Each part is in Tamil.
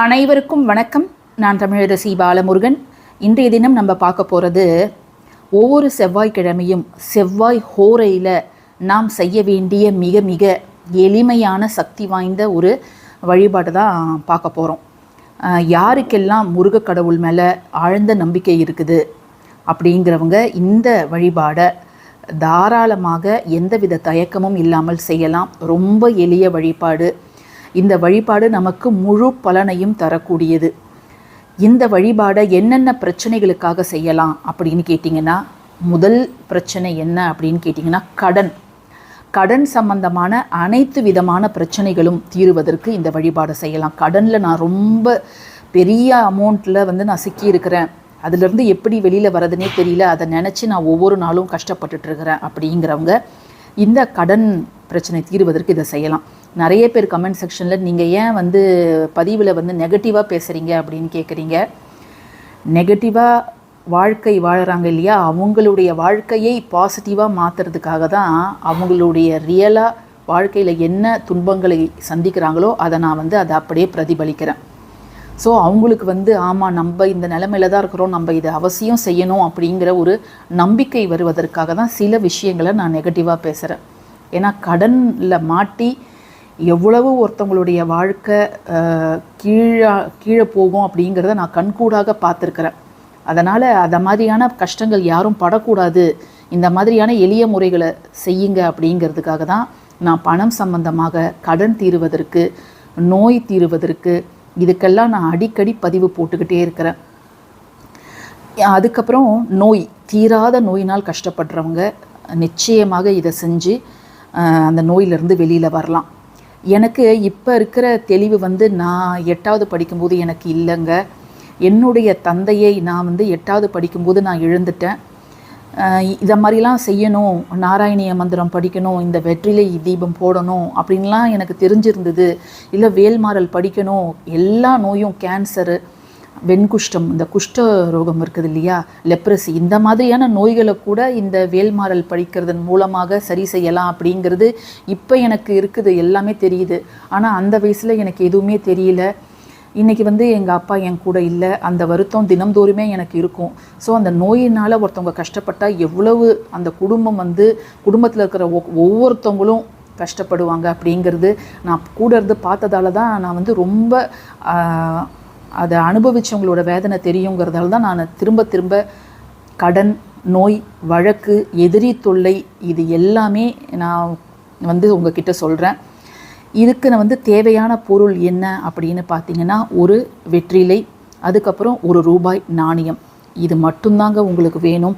அனைவருக்கும் வணக்கம். நான் தமிழரசி பாலமுருகன். இன்றைய தினம் நம்ம பார்க்க போகிறது ஒவ்வொரு செவ்வாய்க்கிழமையும் செவ்வாய் ஹோரையில் நாம் செய்ய வேண்டிய மிக மிக எளிமையான சக்தி வாய்ந்த ஒரு வழிபாடு தான் பார்க்க போகிறோம் யாருக்கெல்லாம் முருக கடவுள் மேலே ஆழ்ந்த நம்பிக்கை இருக்குது அப்படிங்கிறவங்க இந்த வழிபாடை தாராளமாக எந்தவித தயக்கமும் இல்லாமல் செய்யலாம். ரொம்ப எளிய வழிபாடு. இந்த வழிபாடு நமக்கு முழு பலனையும் தரக்கூடியது. இந்த வழிபாடை என்னென்ன பிரச்சனைகளுக்காக செய்யலாம் அப்படின்னு கேட்டிங்கன்னா முதல் பிரச்சனை என்ன அப்படின்னு கேட்டிங்கன்னா கடன். கடன் சம்பந்தமான அனைத்து விதமான பிரச்சனைகளும் தீருவதற்கு இந்த வழிபாடை செய்யலாம். கடனில் நான் ரொம்ப பெரிய அமௌண்ட்டில் வந்து நான் சிக்கியிருக்கிறேன். அதுலேருந்து எப்படி வெளியில் வரதுனே தெரியல. அதை நினச்சி நான் ஒவ்வொரு நாளும் கஷ்டப்பட்டுட்ருக்கிறேன் அப்படிங்கிறவங்க இந்த கடன் பிரச்சனை தீர்வதற்கு இதை செய்யலாம். நிறைய பேர் கமெண்ட் செக்ஷனில் நீங்கள் ஏன் வந்து பதிவில் வந்து நெகட்டிவாக பேசுகிறீங்க அப்படின்னு கேட்குறீங்க நெகட்டிவாக வாழ்க்கை வாழ்கிறாங்க இல்லையா? அவங்களுடைய வாழ்க்கையை பாசிட்டிவாக மாற்றுறதுக்காக தான் அவங்களுடைய ரியலாக வாழ்க்கையில் என்ன துன்பங்களை சந்திக்கிறாங்களோ அதை நான் வந்து அதை அப்படியே பிரதிபலிக்கிறேன். ஸோ அவங்களுக்கு வந்து ஆமாம் நம்ம இந்த நிலமையில தான் இருக்கிறோம் நம்ம இதை அவசியம் செய்யணும் அப்படிங்கிற ஒரு நம்பிக்கை வருவதற்காக தான் சில விஷயங்களை நான் நெகட்டிவாக பேசுகிறேன் ஏன்னா கடனில் மாட்டி எவ்வளவு ஒருத்தவங்களுடைய வாழ்க்கை கீழே கீழே போகும் அப்படிங்கிறத நான் கண்கூடாக பார்த்துருக்குறேன். அதனால் அதை மாதிரியான கஷ்டங்கள் யாரும் படக்கூடாது. இந்த மாதிரியான எளிய முறைகளை செய்யுங்க அப்படிங்கிறதுக்காக தான் நான் பணம் சம்பந்தமாக கடன் தீருவதற்கு நோய் தீருவதற்கு இதுக்கெல்லாம் நான் அடிக்கடி பதிவு போட்டுக்கிட்டே இருக்கிறேன். அதுக்கப்புறம் நோய் தீராத நோயினால் கஷ்டப்படுறவங்க நிச்சயமாக இதை செஞ்சு அந்த நோயிலிருந்து வெளியில் வரலாம். எனக்கு இப்போ இருக்கிற தெளிவு வந்து நான் எட்டாவது படிக்கும்போது எனக்கு இல்லைங்க. என்னுடைய தந்தையை நான் வந்து எட்டாவது படிக்கும்போது நான் இழந்துட்டேன். இதை மாதிரிலாம் செய்யணும் நாராயணிய மந்திரம் படிக்கணும் இந்த வெற்றிலை தீபம் போடணும் அப்படின்லாம் எனக்கு தெரிஞ்சிருந்தது. இல்லை வேல்மாறல் படிக்கணும் எல்லா நோயும் கேன்சரு வெண்குஷ்டம் இந்த குஷ்ட ரோகம் இருக்குது இல்லையா? லெப்ரசி இந்த மாதிரியான நோய்களை கூட இந்த வேல்மாறல் படிக்கிறதன் மூலமாக சரி செய்யலாம் அப்படிங்கிறது இப்போ எனக்கு இருக்குது எல்லாமே தெரியுது. ஆனால் அந்த வயசில் எனக்கு எதுவுமே தெரியல. இன்றைக்கி வந்து எங்கள் அப்பா என் கூட இல்லை. அந்த வருத்தம் தினம்தோறுமே எனக்கு இருக்கும். ஸோ அந்த நோயினால் ஒருத்தவங்க கஷ்டப்பட்டால் எவ்வளவு அந்த குடும்பம் வந்து குடும்பத்தில் இருக்கிற ஒவ்வொருத்தவங்களும் கஷ்டப்படுவாங்க அப்படிங்கிறது நான் கூட இருந்து பார்த்ததால தான் நான் வந்து ரொம்ப அதை அனுபவித்தவங்களோட வேதனை தெரியுங்கிறதால தான் நான் திரும்ப திரும்ப கடன் நோய் வழக்கு எதிரி தொல்லை இது எல்லாமே நான் வந்து உங்ககிட்ட சொல்கிறேன் இதுக்கு நான் வந்து தேவையான பொருள் என்ன அப்படின்னு பார்த்தீங்கன்னா ஒரு வெற்றிலை அதுக்கப்புறம் ஒரு ரூபாய் நாணயம். இது மட்டும்தாங்க உங்களுக்கு வேணும்.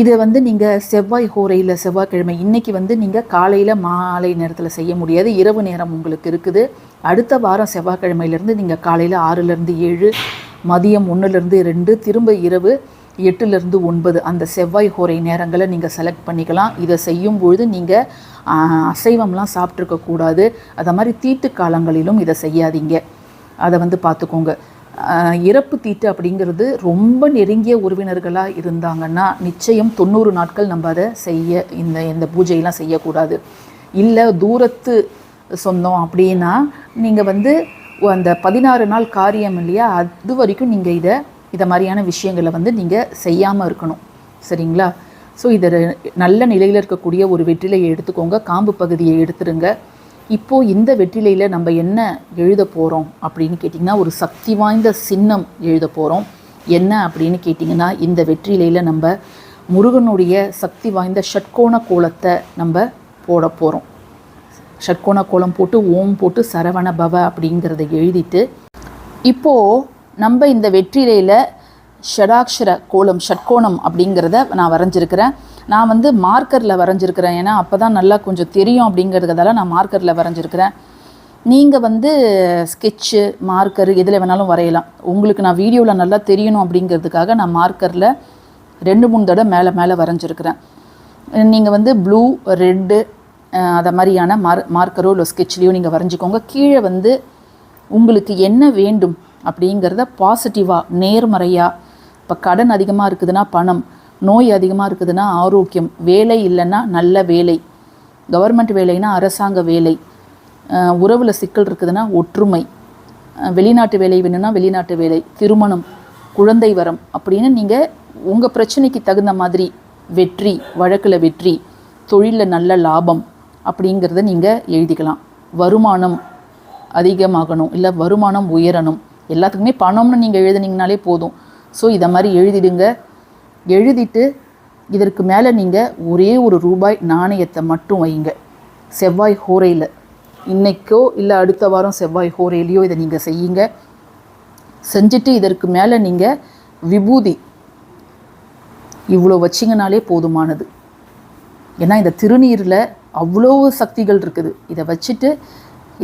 இதை வந்து நீங்கள் செவ்வாய் ஹோரையில் செவ்வாய்க்கிழமை இன்றைக்கி வந்து நீங்கள் காலையில் மாலை நேரத்தில் செய்ய முடியாது. இரவு நேரம் உங்களுக்கு இருக்குது. அடுத்த வாரம் செவ்வாய்க்கிழமையிலேருந்து நீங்கள் காலையில் ஆறுலேருந்து ஏழு மதியம் ஒன்றுலேருந்து ரெண்டு திரும்ப இரவு எட்டுலேருந்து ஒன்பது. அந்த செவ்வாய் ஹோரை நேரங்களை நீங்கள் செலக்ட் பண்ணிக்கலாம். இதை செய்யும் பொழுது நீங்கள் அசைவம்லாம் சாப்பிட்ருக்கக்கூடாது அதை மாதிரி தீட்டு காலங்களிலும் இதை செய்யாதீங்க. அதை வந்து பார்த்துக்கோங்க. இறப்பு தீட்டு அப்படிங்கிறது ரொம்ப நெருங்கிய உறவினர்களாக இருந்தாங்கன்னா நிச்சயம் தொண்ணூறு நாட்கள் நம்ம அதை செய்ய இந்த இந்த பூஜையெல்லாம் செய்யக்கூடாது. இல்லை தூரத்து சொன்னோம் அப்படின்னா நீங்கள் வந்து அந்த பதினாறு நாள் காரியம் இல்லையா? அது வரைக்கும் நீங்கள் இதை இதை மாதிரியான விஷயங்களை வந்து நீங்கள் செய்யாமல் இருக்கணும். சரிங்களா? ஸோ இதை நல்ல நிலையில் இருக்கக்கூடிய ஒரு வெற்றிலையை எடுத்துக்கோங்க. காம்பு பகுதியை எடுத்துருங்க. இப்போது இந்த வெற்றிலையில் நம்ம என்ன எழுத போகிறோம் அப்படின்னு கேட்டிங்கன்னா ஒரு சக்தி வாய்ந்த சின்னம் எழுத போகிறோம் என்ன அப்படின்னு கேட்டிங்கன்னா இந்த வெற்றிலையில் நம்ம முருகனுடைய சக்தி வாய்ந்த ஷட்கோண கோலத்தை நம்ம போட போகிறோம் ஷட்கோண கோலம் போட்டு ஓம் போட்டு சரவண பவ அப்படிங்கிறத எழுதிட்டு இப்போது நம்ம இந்த வெற்றிலையில் ஷடாக்ஷர கோலம் ஷட்கோணம் அப்படிங்கிறத நான் வரைஞ்சிருக்கிறேன். நான் வந்து மார்க்கரில் வரைஞ்சிருக்கிறேன். ஏன்னா அப்போ தான் நல்லா கொஞ்சம் தெரியும் அப்படிங்கிறதால நான் மார்க்கரில் வரைஞ்சிருக்கிறேன். நீங்கள் வந்து ஸ்கெட்சு மார்க்கர் எதில் வேணாலும் வரையலாம். உங்களுக்கு நான் வீடியோவில் நல்லா தெரியணும் அப்படிங்கிறதுக்காக நான் மார்க்கரில் ரெண்டு மூணு தடவை மேலே மேலே வரைஞ்சிருக்கிறேன். நீங்கள் வந்து ப்ளூ ரெட்டு அதை மாதிரியான மார் மார்க்கரோ இல்லை ஸ்கெட்ச்லேயோ நீங்கள் வரைஞ்சிக்கோங்க. கீழே வந்து உங்களுக்கு என்ன வேண்டும் அப்படிங்கிறத பாசிட்டிவாக நேர்மறையாக இப்போ கடன் அதிகமாக இருக்குதுன்னா பணம் நோய் அதிகமாக இருக்குதுன்னா ஆரோக்கியம் வேலை இல்லைன்னா நல்ல வேலை கவர்மெண்ட் வேலைனா அரசாங்க வேலை உறவில் சிக்கல் இருக்குதுன்னா ஒற்றுமை வெளிநாட்டு வேலை வேணும்னா வெளிநாட்டு வேலை திருமணம் குழந்தை வரம் அப்படின்னு நீங்கள் உங்கள் பிரச்சனைக்கு தகுந்த மாதிரி வெற்றி வழக்கில் வெற்றி தொழிலில் நல்ல லாபம் அப்படிங்கிறத நீங்கள் எழுதிக்கலாம். வருமானம் அதிகமாகணும் இல்லை வருமானம் உயரணும். எல்லாத்துக்குமே பணம்னு நீங்கள் எழுதுனீங்கனாலே போதும். ஸோ இதை மாதிரி எழுதிடுங்க. எழுதிட்டு இதற்கு மேலே நீங்கள் ஒரே ஒரு ரூபாய் நாணயத்தை மட்டும் வைங்க. செவ்வாய் ஹோரையில். இன்றைக்கோ இல்லை அடுத்த வாரம் செவ்வாய் ஹோரையிலையோ இதை நீங்கள் செய்யுங்க. செஞ்சுட்டு இதற்கு மேலே நீங்கள் விபூதி இவ்வளோ வச்சிங்கனாலே போதுமானது. ஏன்னா இந்த திருநீரில் அவ்வளோ சக்திகள் இருக்குது. இதை வச்சுட்டு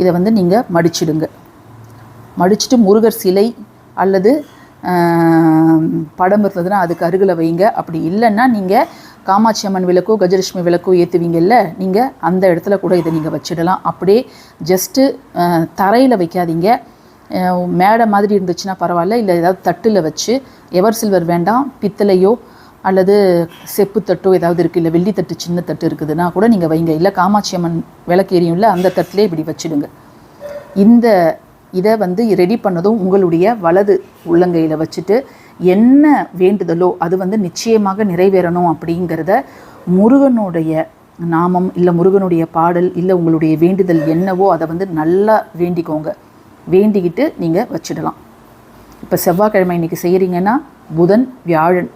இதை வந்து நீங்கள் மடிச்சிடுங்க. மடிச்சுட்டு முருகர் சிலை அல்லது படம் இருந்ததுன்னா அதுக்கு அருகில் வைங்க. அப்படி இல்லைன்னா நீங்கள் காமாட்சி அம்மன் விளக்கோ கஜலட்சுமி விளக்கோ ஏற்றுவீங்கல்ல நீங்கள் அந்த இடத்துல கூட இதை நீங்கள் வச்சிடலாம். அப்படியே ஜஸ்ட்டு தரையில் வைக்காதீங்க. மேடை மாதிரி இருந்துச்சுன்னா பரவாயில்ல. இல்லை ஏதாவது தட்டில் வச்சு எவர் சில்வர் வேண்டாம் பித்தளையோ அல்லது செப்பு தட்டோ ஏதாவது இருக்குது இல்லை வெள்ளித்தட்டு சின்ன தட்டு இருக்குதுன்னா கூட நீங்கள் வைங்க. இல்லை காமாட்சி அம்மன் விளக்கேரியும்ல அந்த தட்டிலே இப்படி வச்சிடுங்க. இந்த இதை வந்து ரெடி பண்ணதும் உங்களுடைய வலது உள்ளங்கையில் வச்சுட்டு என்ன வேண்டுதலோ அது வந்து நிச்சயமாக நிறைவேறணும் அப்படிங்கிறத முருகனுடைய நாமம் இல்லை முருகனுடைய பாடல் இல்லை உங்களுடைய வேண்டுதல் என்னவோ அதை வந்து நல்லா வேண்டிக்கோங்க. வேண்டிக்கிட்டு நீங்கள் வச்சிடலாம். இப்போ செவ்வாய்க்கிழமை இன்றைக்கி செய்கிறீங்கன்னா புதன் வியாழன்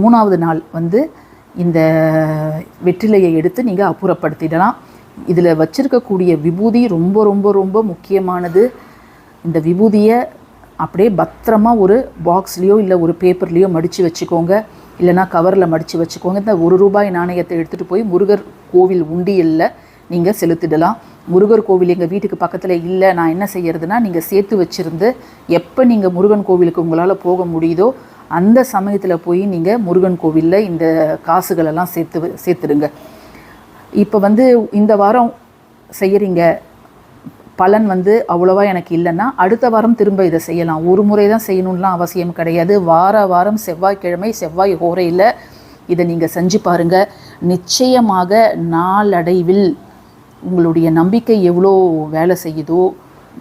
மூணாவது நாள் வந்து இந்த வெற்றிலையை எடுத்து நீங்கள் அப்புறப்படுத்திடலாம். இதில் வச்சுருக்கக்கூடிய விபூதி ரொம்ப ரொம்ப ரொம்ப முக்கியமானது. இந்த விபூதியை அப்படியே பத்திரமா ஒரு பாக்ஸ்லேயோ இல்லை ஒரு பேப்பர்லேயோ மடித்து வச்சுக்கோங்க. இல்லைனா கவரில் மடித்து வச்சுக்கோங்க. இந்த ஒரு ரூபாய் நாணயத்தை எடுத்துகிட்டு போய் முருகர் கோவில் உண்டியலில் நீங்கள் செலுத்திடலாம். முருகர் கோவில் எங்கள் வீட்டுக்கு பக்கத்தில் இல்லை. நான் என்ன செய்யறதுன்னா நீங்கள் சேர்த்து வச்சுருந்து எப்போ நீங்கள் முருகன் கோவிலுக்கு உங்களால் போக முடியுதோ அந்த சமயத்தில் போய் நீங்கள் முருகன் கோவிலில் இந்த காசுகளெல்லாம் சேர்த்து சேர்த்துடுங்க. இப்போ வந்து இந்த வாரம் செய்கிறீங்க பலன் வந்து அவ்வளோவா எனக்கு இல்லைன்னா அடுத்த வாரம் திரும்ப இதை செய்யலாம். ஒரு முறை தான் செய்யணும்லாம் அவசியம் கிடையாது. வார வாரம் செவ்வாய்க்கிழமை செவ்வாய் ஹோரையில் இதை நீங்கள் செஞ்சு பாருங்கள் நிச்சயமாக நாளடைவில் உங்களுடைய நம்பிக்கை எவ்வளோ வேலை செய்யுதோ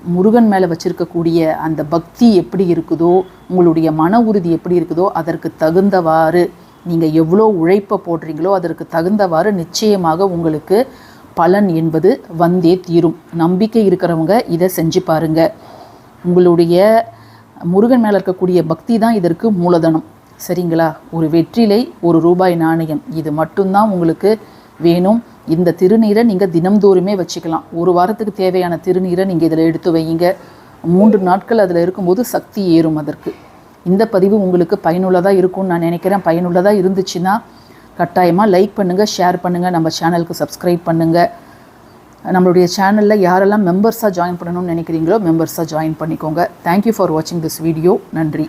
முருகன் மேலே வச்சிருக்கக்கூடிய அந்த பக்தி எப்படி இருக்குதோ உங்களுடைய மன உறுதி எப்படி இருக்குதோ அதற்கு தகுந்தவாறு நீங்கள் எவ்வளோ உழைப்பை போடுறீங்களோ அதற்கு தகுந்தவாறு நிச்சயமாக உங்களுக்கு பலன் என்பது வந்தே தீரும். நம்பிக்கை இருக்கிறவங்க இதை செஞ்சு பாருங்க. உங்களுடைய முருகன் மேலே இருக்கக்கூடிய பக்தி தான் இதற்கு மூலதனம். சரிங்களா? ஒரு வெற்றிலை ஒரு ரூபாய் நாணயம். இது மட்டும்தான் உங்களுக்கு வேணும். இந்த திருநீரை நீங்கள் தினம்தோறுமே வச்சுக்கலாம். ஒரு வாரத்துக்கு தேவையான திருநீரை நீங்கள் இதில் எடுத்து வையுங்க மூன்று நாட்கள் அதில் இருக்கும்போது சக்தி ஏறும் அதற்கு. இந்த பதிவு உங்களுக்கு பயனுள்ளதாக இருக்கும்னு நான் நினைக்கிறேன். பயனுள்ளதாக இருந்துச்சுன்னா கட்டாயமாக லைக் பண்ணுங்கள் ஷேர் பண்ணுங்கள் நம்ம சேனலுக்கு சப்ஸ்கிரைப் பண்ணுங்கள் நம்மளுடைய சேனலில் யாரெல்லாம் மெம்பர்ஸாக ஜாயின் பண்ணணும்னு நினைக்கிறீங்களோ மெம்பர்ஸாக ஜாயின் பண்ணிக்கோங்க. தேங்க்யூ ஃபார் வாட்சிங் திஸ் வீடியோ நன்றி.